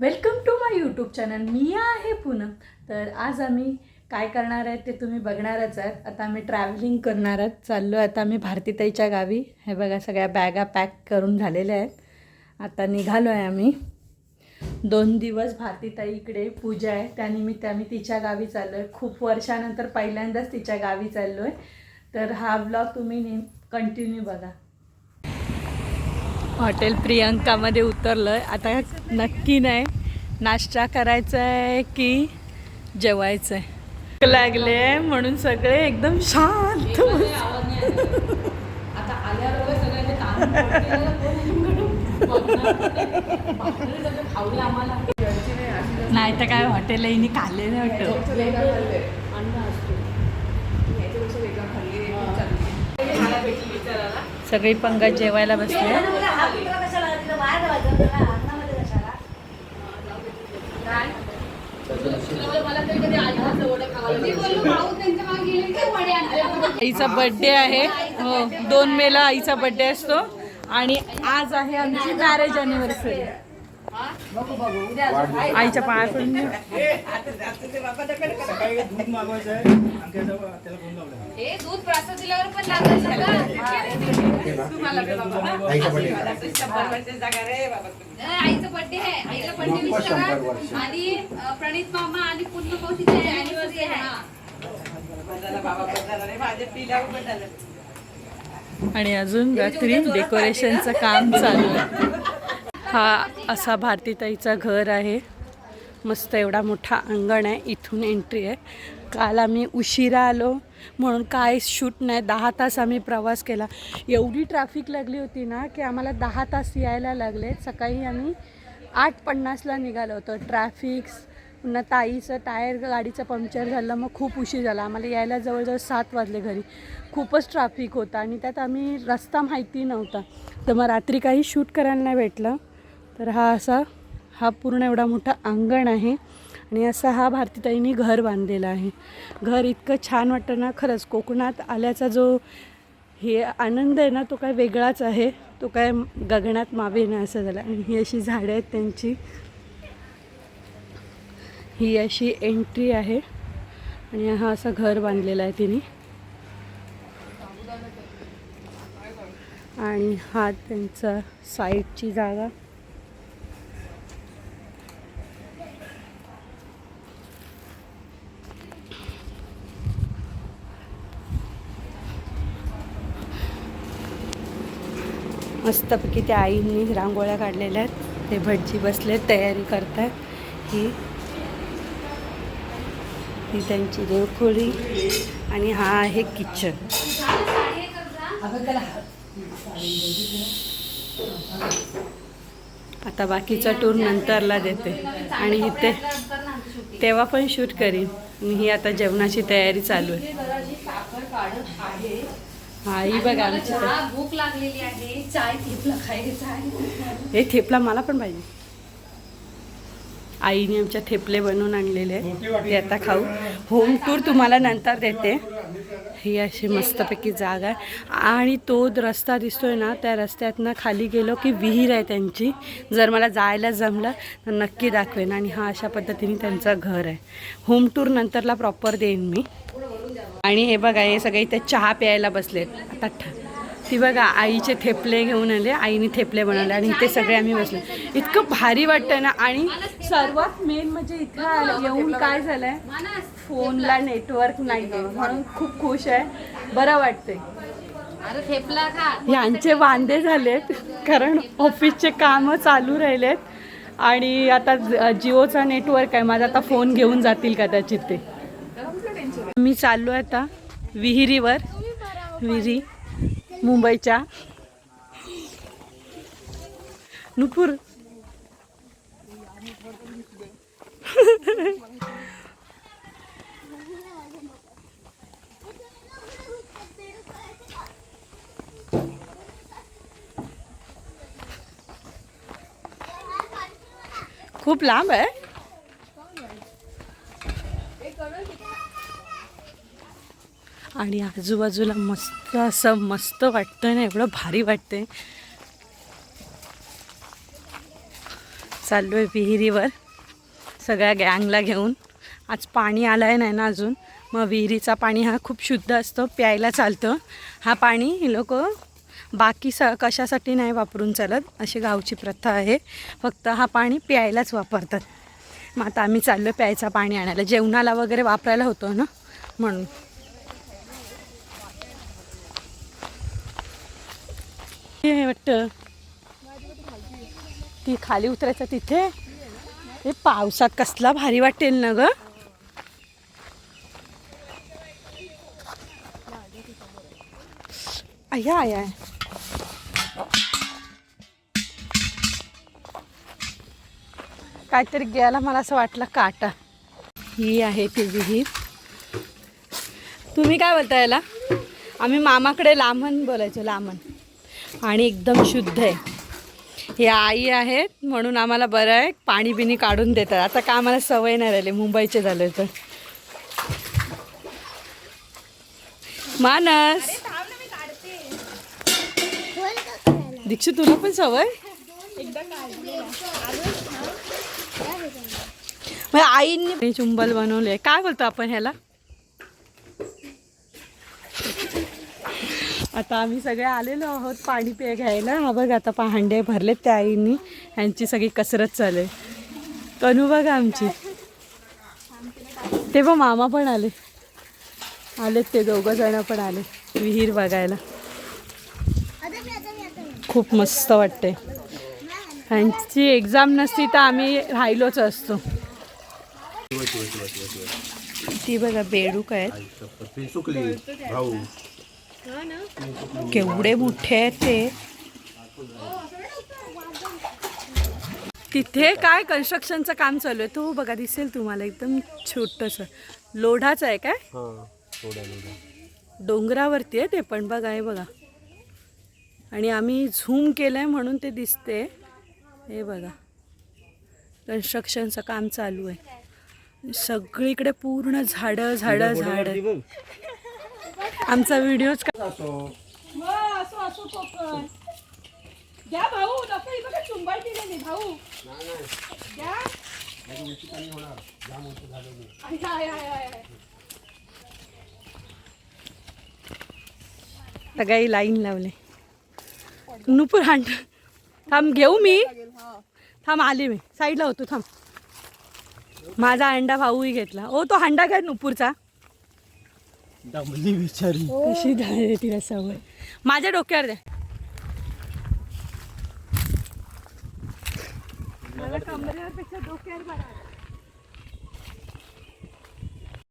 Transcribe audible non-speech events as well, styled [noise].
Welcome to my YouTube channel. मी आहे पूनम. तर आज आम्ही काय करणार आहे ते तुम्ही बघणारच आहात. आता आम्ही ट्रॅव्हलिंग करणार आहात. चाललो आहे आता आम्ही भारतीताईच्या गावी. हे बघा सगळ्या बॅगा पॅक करून झालेल्या आहेत. आता निघालो आहे आम्ही. दोन दिवस भारतीताई इकडे पूजा आहे. त्यानिमित्त आम्ही तिच्या गावी चाललो आहे खूप वर्षानंतर पहिल्यांदाच तिच्या गावी चाललो आहे तर हा ब्लॉग तुम्ही नेम कंटिन्यू बघा. हॉटेल प्रियंकामध्ये उतरलं आहे आता नक्की नाही. नाश्ता करायचा आहे की जेवायचं आहे लागले म्हणून सगळे एकदम शांत [laughs] नाही तर काय हॉटेल खाल्ले नाही वाटतं अन्न असतो सगळी पंगत जेवायला बसली. आईचा बर्थडे आहे. हो दोन मेला आईचा बर्थडे असतो. आणि आज आहे आमची मॅरेज अॅनिव्हर्सरी आईच्या पाया पडून आणि हे आईचा बर्थडे आहे. आईला बर्थडे विश करा. प्रणित मामा आणि पूर्ण अॅनिव्हर्सरी आहे. आणि अजून रात्री डेकोरेशनचं काम चालू आहे. [laughs] हा असा भारतीताईचा घर आहे. मस्त एवढा मोठा अंगण आहे. इथून एंट्री आहे. काल आम्ही उशिरा आलो. म्हणून काय शूट नाही. दहा तास आम्ही प्रवास केला. एवढी ट्रॅफिक लागली होती ना की आम्हाला दहा तास यायला लागले. सकाळी आम्ही आठ पन्नासला निघालो होतो. ट्रॅफिक पुन्हा ताईचं टायर गाडीचं पंक्चर झालं. मग खूप उशीर झाला. आम्हाला यायला जवळजवळ सात वाजले घरी. खूपच ट्रॅफिक होता. आणि त्यात आम्ही रस्ता माहिती नव्हता. तर मग रात्री काही शूट करायला नाही भेटलं. तर हा असा हा पूर्ण एवढा मोठा अंगण आहे आणि असा हा भारतीताईंनी घर बांधलेला आहे. घर इतकं छान वाटतं ना खरंच कोकणात आल्याचा जो हे आनंद आहे ना तो काय वेगळाच आहे. तो काय गगनात मावे ना असं झालं. आणि ही अशी झाडं आहेत त्यांची. ही अशी एंट्री आहे. आणि हा असं घर बांधलेलं आहे तिने. आणि हा त्यांचा साईडची जागा. मस्तपैकी त्या आईंनी रांगोळ्या काढलेल्या आहेत. ते भटजी बसले तयारी करतात ही ही त्यांची देवखोळी आणि हा आहे किचन. आता बाकीचा टूर नंतरला देते. आणि इथे तेव्हा पण शूट करीन. आणि ही आता जेवणाची तयारी चालू आहे हा ही बघा आमची तयारी. हा, भूक लागलेली आहे. चाय घेतला खायचा आहे. हे थेपला मला पण पाहिजे. आईने आमच्या थेपले बनवून आणलेले आहेत. ते आता खाऊ. होम टूर तुम्हाला नंतर देते. ही अशी मस्तपैकी जागा आहे. आणि तो द- रस्ता दिसतोय ना त्या रस्त्यातनं खाली गेलो की विहीर आहे त्यांची. जर मला जायला जमलं तर नक्की दाखवेन. आणि हा अशा पद्धतीने त्यांचं घर आहे. होम टूर नंतरला प्रॉपर देईन मी. आणि हे बघा हे सगळे इथे चहा प्यायला बसलेत आता ठ- ती बघा आईचे थेपले घेऊन आले आईने थेपले बनवले आणि इथे सगळे आम्ही बसले. इतकं भारी वाटतं ना आणि सर्वात मेन म्हणजे इथे आलं- येऊन काय झालंय? फोनला नेटवर्क नाही आहे म्हणून खूप खुश आहे. बरं वाटतंय. यांचे वांदे झालेत कारण ऑफिसचे कामं चालू राहिलेत. आणि आता जिओचा नेटवर्क आहे माझा आता फोन घेऊन जातील कदाचित ते. मी चाललो आहे आता विहिरीवर. विहिरी. मुंबईच्या. नुपूर. खूप लांब आहे. आणि आजूबाजूला मस्त असं मस्त वाटतंय ना एवढं भारी वाटतंय. चाललो आहे विहिरीवर सगळ्या गँगला घेऊन. आज पाणी आलं आहे नाही ना अजून. मग विहिरीचा पाणी हा खूप शुद्ध असतो प्यायला चालतं. हा पाणी हे लोक बाकी स कशासाठी नाही वापरून चालत अशी गावची प्रथा आहे. फक्त हा पाणी प्यायलाच वापरतात. मग आता आम्ही चाललो प्यायचा पाणी आणायला. जेवणाला वगैरे वापरायला होतो ना म्हणून. हे वाटतं. ती खाली उतरायचं तिथे. हे पावसात कसला भारी वाटेल ना ग. आया आया काहीतरी गेला मला असं वाटलं काटा. ही आहे ती विहीर. तुम्ही काय बोलता याला? आम्ही मामाकडे लामण बोलायचो लामण आणि एकदम शुद्ध आहे. हे आई आहेत म्हणून आम्हाला बरं आहे पाणी बिणी काढून देतात. आता का आम्हाला सवय नाही राहिली मुंबईचे झाले तर. मानस. दीक्षित तुला पण सवय? मग आईंनी चुंबल बनवले काय बोलतो आपण ह्याला? आता आम्ही सगळे आलेलो आहोत पाणी पे घ्यायला. हा बघ आता पाहांडे भरलेत त्या आईनी. ह्यांची सगळी कसरत चालू आहे. कनू बघा आमची. ते बघ मामा पण आले. आलेत ते दोघं जण पण आले. विहीर बघायला. खूप मस्त वाटते ह्यांची एक्झाम नसती तर आम्ही राहिलोच असतो. ती बघा बेडूक आहेत. सुकली. भाऊ. केवढे मोठे आहेत ते. तिथे काय कन्स्ट्रक्शनचं काम चालू आहे? तो बघा दिसेल तुम्हाला एकदम छोटंसं. लोढाचं आहे काय? हा डोंगरावरती आहे ते पण बघा हे बघा. आणि आम्ही झूम केलं आहे म्हणून ते दिसते. हे बघा. कन्स्ट्रक्शनचं काम चालू आहे. सगळीकडे पूर्ण झाडं झाडं झाडं. आमचा व्हिडिओच का असो. असो कोकण. घ्या भाऊ नको ही बघा चुंबळ दिलेली भाऊ. घ्या. लाईन लावले. नुपूर हांड थांब घेऊ मी. थांब आले मी. साईडला होतो थांब. माझा अंडा भाऊही घेतला. ओ तो हांडा काय नुपूरचा? दमली बिचारी कशी झाली तिला सवय? माझ्या डोक्यावर द्या. मला कमरेवर पेक्षा डोक्यावर बरा